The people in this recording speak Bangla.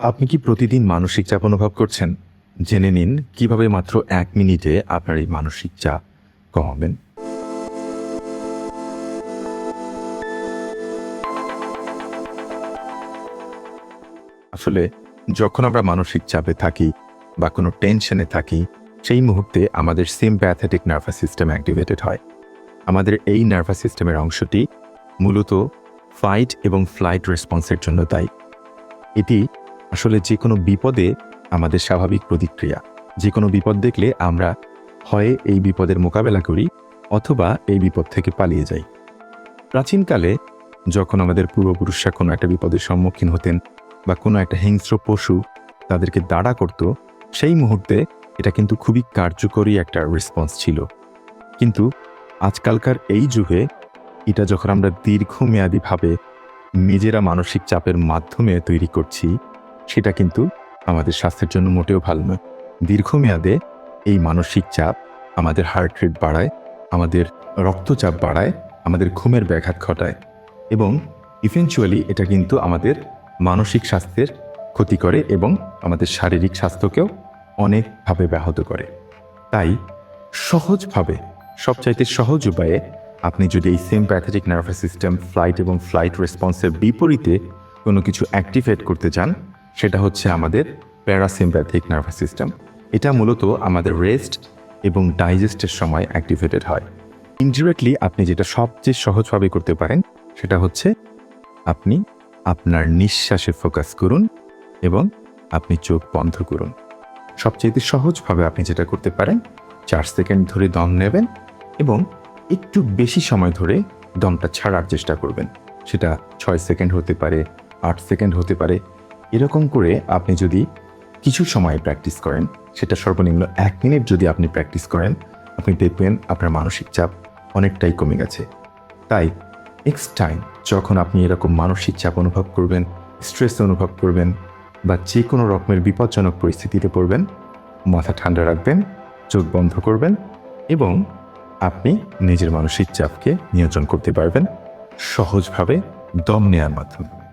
আপনি কি প্রতিদিন মানসিক চাপ অনুভব করছেন? জেনে নিন, কীভাবে মাত্র এক মিনিটে আপনার এই মানসিক চাপ কমাবেন? আসলে, যখন আমরা মানসিক চাপে থাকি বা কোনো টেনশনে থাকি, সেই মুহূর্তে আমাদের সিম্প্যাথেটিক নার্ভাস সিস্টেম অ্যাক্টিভেটেড হয়। আমাদের এই নার্ভাস সিস্টেমের অংশটি মূলত ফাইট এবং ফ্লাইট রেসপন্সের জন্য দায়ী। এটি আসলে যে কোনো বিপদে আমাদের স্বাভাবিক প্রতিক্রিয়া। যে কোনো বিপদ দেখলে আমরা হয় এই বিপদের মোকাবেলা করি অথবা এই বিপদ থেকে পালিয়ে যাই। প্রাচীনকালে যখন আমাদের পূর্বপুরুষরা কোনো একটা বিপদের সম্মুখীন হতেন বা কোনো একটা হিংস্র পশু তাদেরকে দাঁড়া করত, সেই মুহূর্তে এটা কিন্তু খুবই কার্যকরী একটা রেসপন্স ছিল। কিন্তু আজকালকার এই যুগে এটা যখন আমরা দীর্ঘমেয়াদীভাবে নিজেরা মানসিক চাপের মাধ্যমে তৈরি করছি সেটা কিন্তু আমাদের স্বাস্থ্যের জন্য মোটেও ভালো নয়। দীর্ঘমেয়াদে এই মানসিক চাপ আমাদের হার্ট রেট বাড়ায়, আমাদের রক্তচাপ বাড়ায়, আমাদের ঘুমের ব্যাঘাত ঘটায় এবং ইভেনচুয়ালি এটা কিন্তু আমাদের মানসিক স্বাস্থ্যের ক্ষতি করে এবং আমাদের শারীরিক স্বাস্থ্যকেও অনেকভাবে ব্যাহত করে। তাই সহজভাবে, সবচাইতে সহজ উপায়ে আপনি যদি এই same sympathetic nervous system flight এবং ফ্লাইট রেসপন্সের বিপরীতে কোনো কিছু অ্যাক্টিভেট করতে চান সেটা হচ্ছে আমাদের প্যারাসিম্প্যাথিক নার্ভাস সিস্টেম এটা মূলত আমাদের রেস্ট এবং ডাইজেস্টের সময় অ্যাক্টিভেটেড হয়। ইনডিরেক্টলি আপনি যেটা সবচেয়ে সহজভাবে করতে পারেন, সেটা হচ্ছে আপনি আপনার নিঃশ্বাসে ফোকাস করুন এবং আপনি চোখ বন্ধ করুন। সবচেয়ে সহজভাবে আপনি যেটা করতে পারেন, চার সেকেন্ড ধরে দম নেবেন এবং একটু বেশি সময় ধরে দমটা ছাড়ার চেষ্টা করবেন। সেটা ছয় সেকেন্ড হতে পারে, আট সেকেন্ড হতে পারে এরকম করে আপনি যদি কিছু সময় প্র্যাকটিস করেন, সেটা সর্বনিম্ন এক মিনিট যদি আপনি প্র্যাকটিস করেন, আপনি দেখবেন আপনার মানসিক চাপ অনেকটাই কমে গেছে। তাই নেক্সট টাইম যখন আপনি এরকম মানসিক চাপ অনুভব করবেন স্ট্রেস অনুভব করবেন, বা যে কোনো রকমের বিপজ্জনক পরিস্থিতিতে পড়বেন, মাথা ঠান্ডা রাখবেন, চোখ বন্ধ করবেন এবং আপনি নিজের মানসিক চাপকে নিয়ন্ত্রণ করতে পারবেন সহজভাবে দম নেওয়ার মাধ্যমে।